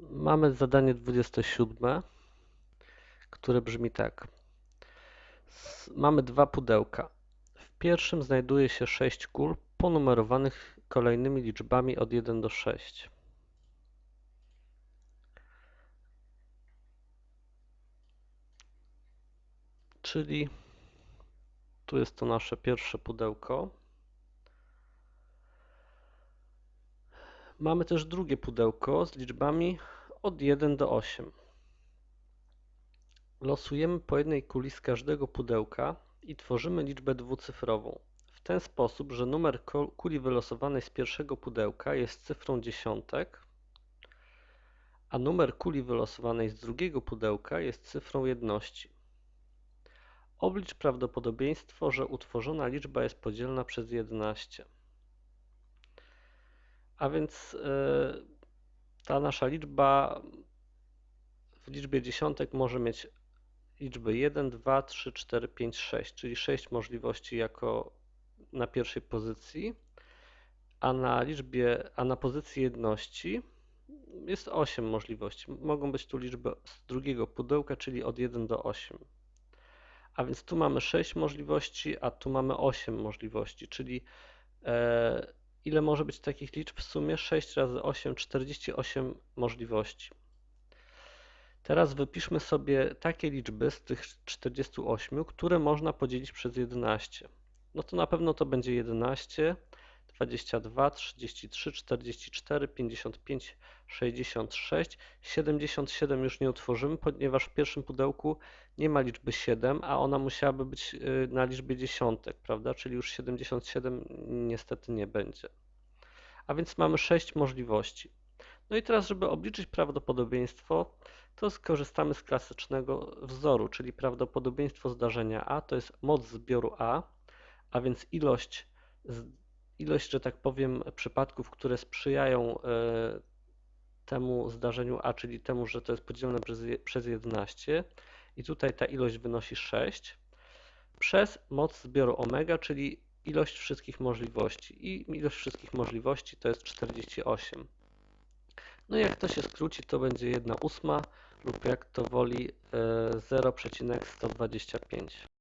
Mamy zadanie 27, które brzmi tak. Mamy dwa pudełka. W pierwszym znajduje się 6 kul ponumerowanych kolejnymi liczbami od 1 do 6. Czyli tu jest to nasze pierwsze pudełko. Mamy też drugie pudełko z liczbami od 1 do 8. Losujemy po jednej kuli z każdego pudełka i tworzymy liczbę dwucyfrową. W ten sposób, że numer kuli wylosowanej z pierwszego pudełka jest cyfrą dziesiątek, a numer kuli wylosowanej z drugiego pudełka jest cyfrą jedności. Oblicz prawdopodobieństwo, że utworzona liczba jest podzielna przez 11. A więc e, ta nasza liczba w liczbie dziesiątek może mieć liczby 1, 2, 3, 4, 5, 6, czyli 6 możliwości jako na pierwszej pozycji, a na liczbie, a na pozycji jedności jest 8 możliwości. Mogą być tu liczby z drugiego pudełka, czyli od 1 do 8. A więc tu mamy 6 możliwości, a tu mamy 8 możliwości, czyli e, ile może być takich liczb w sumie? 6 razy 8, 48 możliwości. Teraz wypiszmy sobie takie liczby z tych 48, które można podzielić przez 11. No to na pewno to będzie 11, 22, 33, 44, 55, 66, 77 już nie utworzymy, ponieważ w pierwszym pudełku nie ma liczby 7, a ona musiałaby być y, na liczbie dziesiątek, prawda? Czyli już 77 niestety nie będzie. A więc mamy 6 możliwości. No i teraz, żeby obliczyć prawdopodobieństwo, to skorzystamy z klasycznego wzoru, czyli prawdopodobieństwo zdarzenia A to jest moc zbioru A, a więc ilość, ilość, że tak powiem, przypadków, które sprzyjają e, temu zdarzeniu A, czyli temu, że to jest podzielone przez, przez 11 i tutaj ta ilość wynosi 6 przez moc zbioru omega, czyli ilość wszystkich możliwości i ilość wszystkich możliwości to jest 48. No i jak to się skróci, to będzie 1 ósma lub jak to woli e, 0,125.